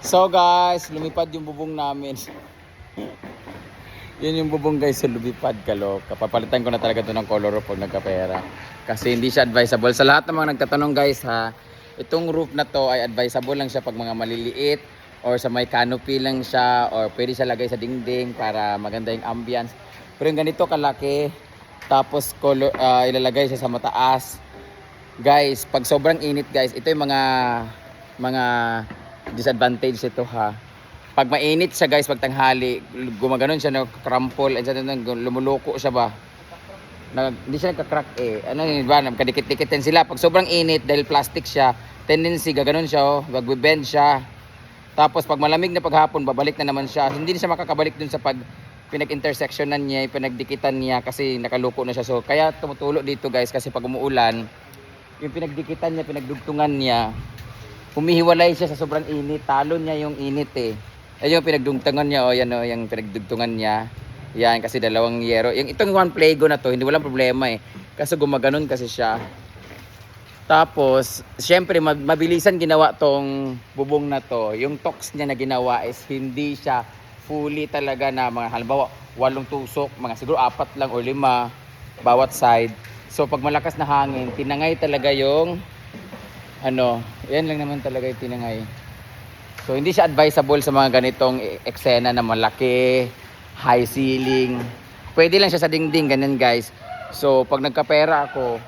So guys, lumipad yung bubong namin. Yun yung bubong guys lumipad kalo. Kapapalitan ko na talaga to ng color pag nagkapera. Kasi hindi siya advisable. Sa lahat ng mga nagtatanong guys ha, itong roof na to ay advisable lang siya pag mga maliliit or sa may canopy lang siya or pwede siya lagay sa dingding para maganda yung ambience. Pero yung ganito kalaki, tapos color, ah, ilalagay siya sa mataas. Guys, pag sobrang init guys, ito yung mga mga disadvantage ito ha. Pag mainit siya guys, pag tanghali, gumaganon siya, nagkrampol, and then lumuluko siya ba? Nag, hindi siya nagka-crack eh. Ano yun ba? Kadikit-dikitin sila. Pag sobrang init, dahil plastic siya, tendency, gaganon siya, oh, magbibend siya. Tapos pag malamig na paghapon, babalik na naman siya. Hindi na siya makakabalik dun sa pag pinag-intersectionan niya, pinagdikitan niya kasi nakaluko na siya. So kaya tumutulo dito guys kasi pag umuulan, yung pinagdikitan niya, pinagdugtungan niya, humihiwalay siya sa sobrang init. Talo niya yung init eh. Ayun pinagdugtungan niya, o yan o, yung pinagdugtungan niya. Yan, kasi dalawang yero. Yung itong one plago na to, hindi walang problema eh. Kasi gumaganon kasi siya. Tapos, syempre, mab- mabilisan ginawa tong bubong na to. Yung tox niya na ginawa is hindi siya fully talaga na mga halimbawa, walong tusok, mga siguro apat lang o lima bawat side. So, pag malakas na hangin, tinangay talaga yung ano, yan lang naman talaga yung tinangay. So, hindi siya advisable sa mga ganitong e- eksena na malaki, high ceiling. Pwede lang siya sa dingding, ganyan guys. So, pag nagkapera ako,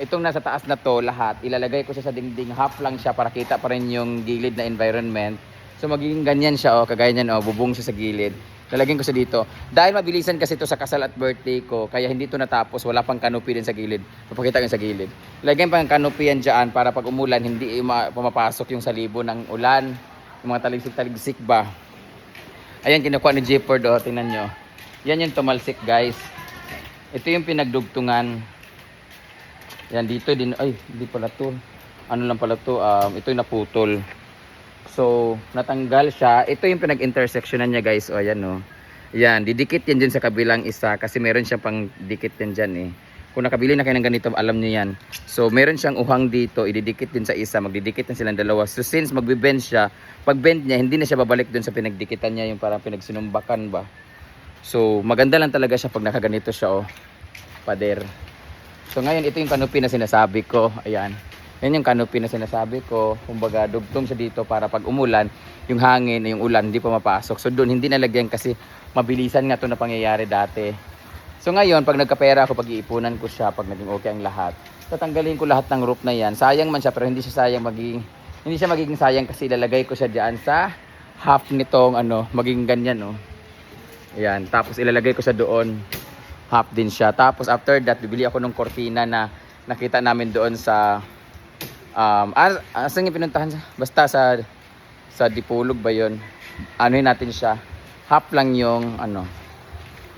itong nasa taas na to lahat, ilalagay ko siya sa dingding, half lang siya para kita pa rin yung gilid na environment. So magiging ganyan siya, oh, kagaya niyan, oh, bubong siya sa gilid. Lalagyan ko siya dito. Dahil mabilisan kasi ito sa kasal at birthday ko, kaya hindi ito natapos, wala pang canopy din sa gilid. Papakita ko yung sa gilid. Lagyan pang canopy yan dyan para pag umulan, hindi ma- pumapasok yung salibo ng ulan. Yung mga taligsik-taligsik ba. Ayan, kinukuha ni Jeopard, oh, tingnan nyo. Yan yung tumalsik, guys. Ito yung pinagdugtungan. Yan, dito din. Ay, hindi pala to. Ano lang pala to. Um, ito yung naputol. So, natanggal siya. Ito yung pinag-intersectionan niya, guys. O, ayan, no. Yan, didikit yan dyan sa kabilang isa kasi meron siyang pang dikit yan dyan, eh. Kung nakabili na kayo ng ganito, alam niyo yan. So, meron siyang uhang dito, ididikit din sa isa, magdidikit na silang dalawa. So, since magbe-bend siya, pag bend niya, hindi na siya babalik dun sa pinagdikitan niya, yung parang pinagsinumbakan ba. So, maganda lang talaga siya pag nakaganito siya, oh. Pader. So ngayon ito yung canopy na sinasabi ko. Ayan. Yan yung canopy na sinasabi ko. Kumbaga dugtong siya dito para pag umulan, yung hangin, yung ulan hindi pa mapasok. So doon hindi nalagyan kasi mabilisan nga to na pangyayari dati. So ngayon pag nagkapera ako, pag-iipunan ko siya pag naging okay ang lahat. Tatanggalin ko lahat ng roof na yan. Sayang man siya pero hindi siya sayang magiging hindi siya magiging sayang kasi ilalagay ko siya diyan sa half nitong ano, maging ganyan no. Ayan, tapos ilalagay ko siya doon half din siya. Tapos after that, bibili ako ng cortina na nakita namin doon sa um, as, asan yung pinuntahan siya? Basta sa sa Dipulog ba yun? Anuhin natin siya. Half lang yung ano.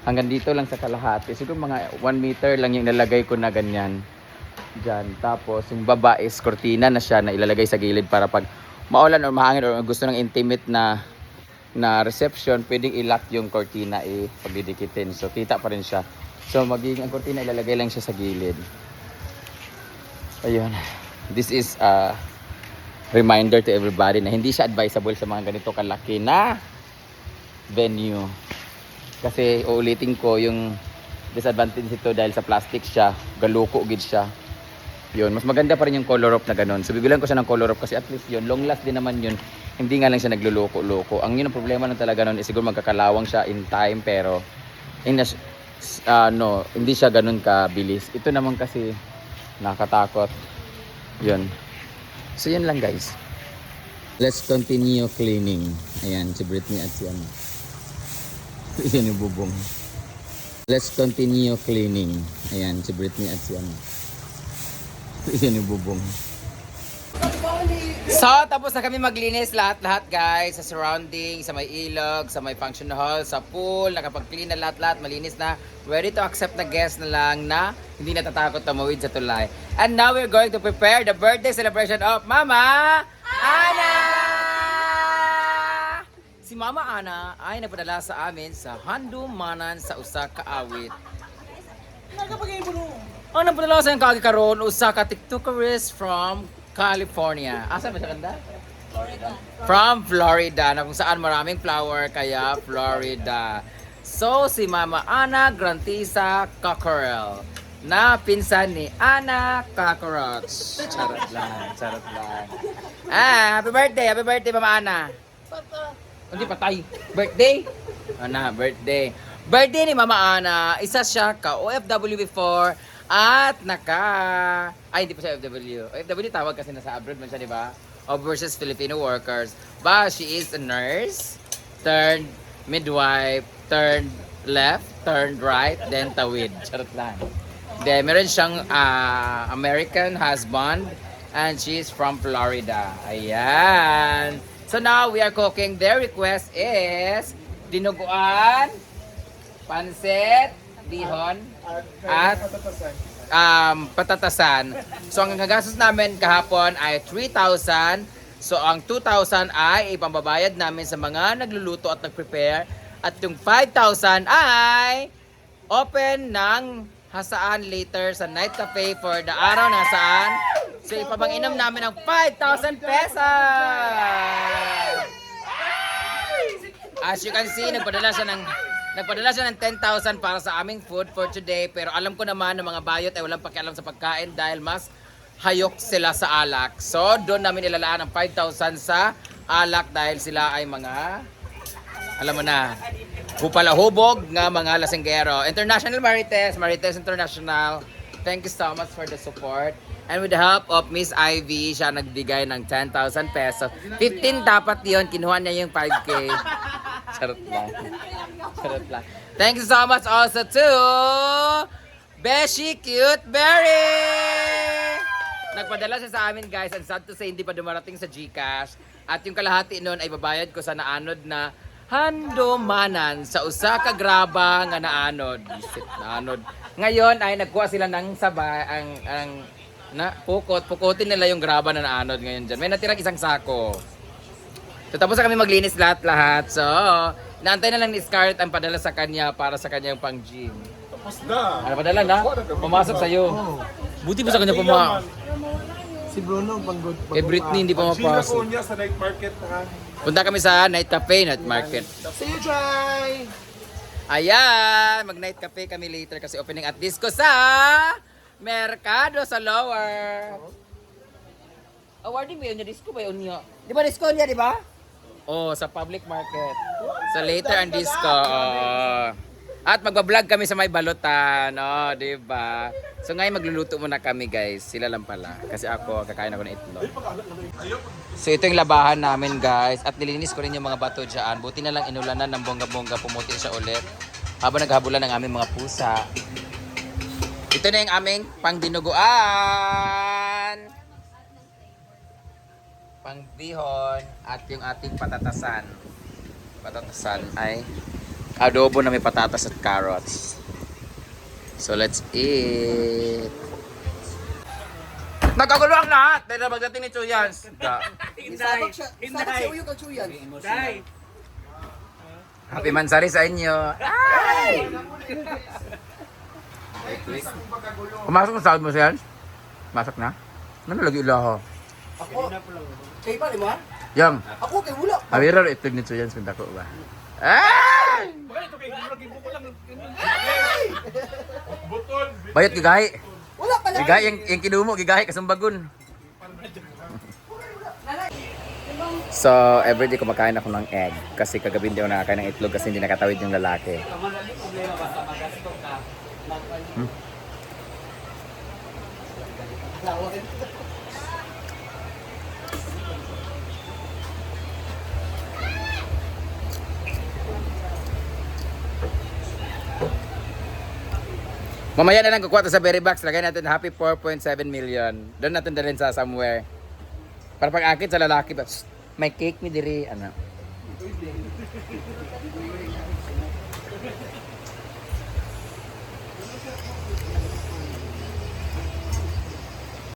Hanggang dito lang sa kalahati. Siguro mga 1 meter lang yung nalagay ko na ganyan. Diyan. Tapos yung baba is cortina na siya na ilalagay sa gilid para pag maulan or mahangin or gusto ng intimate na na reception, pwedeng i-lock yung cortina eh, pagdidikitin. So, kita pa rin siya. So, magiging ang cortina, ilalagay lang siya sa gilid. Ayun. This is a reminder to everybody na hindi siya advisable sa mga ganito kalaki na venue. Kasi, uulitin ko yung disadvantage ito dahil sa plastic siya, galuko gid siya. Yun, mas maganda pa rin yung color up na ganun. So, bibilan ko siya ng color up kasi at least yun, long last din naman yun. Hindi nga lang siya nagluloko-loko. Ang yun ang problema lang talaga nun is siguro magkakalawang siya in time pero in a, uh, no, hindi siya ganun kabilis. Ito naman kasi nakatakot. Yun. So, yun lang guys. Let's continue cleaning. Ayan, si Britney at si ano. Yan yung bubong. Let's continue cleaning. Ayan, si Britney at si ano. Yan yung bubong. So, tapos na kami maglinis lahat-lahat guys sa surrounding, sa may ilog, sa may function hall, sa pool, nakapag-clean na lahat-lahat, malinis na. Ready to accept na guest na lang na hindi natatakot tumawid sa tulay. And now we're going to prepare the birthday celebration of Mama Ana! Si Mama Ana ay nagpadala sa amin sa Handumanan sa usa ka awit. Ang nagpadala sa kagi karon usa ka TikTokeris from California. Asa ba siya kanda? Florida. From Florida, na kung saan maraming flower, kaya Florida. So, si Mama Ana Grantisa Cockerel na pinsan ni Ana Cockroach. Charot lang, charot lang. Ah, happy birthday, happy birthday Mama Ana. Hindi patay. Birthday? Ana, birthday. Birthday ni Mama Ana, isa siya ka OFW before at naka ay hindi pa siya OFW. OFW tawag kasi nasa abroad man siya, di ba? Overseas Filipino workers. But she is a nurse, turned midwife, turned left, turned right, then tawid. Charot lang. Then meron siyang ah, American husband and she's from Florida. Ayan. So now we are cooking. Their request is dinuguan, pansit, bihon, at um, patatasan. So ang gagastos namin kahapon ay 3,000. So ang 2,000 ay ipambabayad namin sa mga nagluluto at nag-prepare. At yung 5,000 ay open ng hasaan later sa night cafe for the araw ng hasaan. So ipabang-inom namin ng 5,000 pesos! As you can see, nagpadala siya ng nagpadala siya ng 10,000 para sa aming food for today. Pero alam ko naman ng mga bayot ay walang pakialam sa pagkain dahil mas hayok sila sa alak. So, doon namin ilalaan ang 5,000 sa alak dahil sila ay mga alam mo na, hupalahubog nga mga lasinggero. International Marites, Marites International, thank you so much for the support. And with the help of Miss Ivy, siya nagbigay ng 10,000 pesos. 15 dapat yon kinuha niya yung 5K. Charot lang. Charot lang. Thank you so much also to Beshi Cute Berry! Nagpadala siya sa amin guys and sad to say hindi pa dumarating sa GCash at yung kalahati noon ay babayad ko sa naanod na handomanan sa usa ka graba nga naanod. Isip naanod. Ngayon ay nagkuha sila ng sabay ang ang na pukot pukutin nila yung graba na naanod ngayon diyan. May natirang isang sako. So tapos na kami maglinis lahat-lahat. So, naantay na lang ni Scarlett ang padala sa kanya para sa kanyang pang gym. Tapos na. Ano padala na? Pumasok sa'yo. Buti pa sa kanya puma. Si Bruno, panggod. Eh, Britney hindi pa mapasok. niya sa night market ha. Punta kami sa Night Cafe, Night Market. See you, Try! Ayan, mag night cafe kami later kasi opening at disco sa Mercado sa Lower. Awarding ba yun yung disco ba yun niya? Di ba disco niya, di ba? Oh, sa public market. Sa later ang disco. oo. At magbablog kami sa may balutan, oh, di ba? So ngayon magluluto muna kami, guys. Sila lang pala. Kasi ako, kakain ako ng itlog. So ito yung labahan namin, guys. At nilinis ko rin yung mga bato dyan. Buti na lang inulanan ng bongga-bongga, pumuti siya ulit. Habang naghabulan ng aming mga pusa. Ito na yung aming pangdinuguan. Pangbihon at yung ating patatasan. Patatasan ay adobo na may patatas at carrots. So let's eat. Nagkagulo ang lahat dahil magdating ni Chuyans. Uyog ang chuyan. Happy Mansari sa inyo. Ay! Pumasok na sa mo siya? Masok na? Ano lagi ilaho? Ako. Kay pa, di ba? Yang, Ako, kay wula. awira ro itlog ni Chuyans kung dako ba? Ay! Butol. Bayot gigahi. Wala pala. Gigahi yung, yung kinumo, gigahi kasumbagon. So, everyday kumakain ako ng egg kasi kagabi hindi ako nakakain ng itlog kasi hindi nakatawid yung lalaki. Hmm. Mamaya na lang kukuha sa berry box. Lagay natin happy 4.7 million. Doon natin dalhin sa somewhere. Para pag akit sa lalaki ba, "Shh, may cake mi diri ano.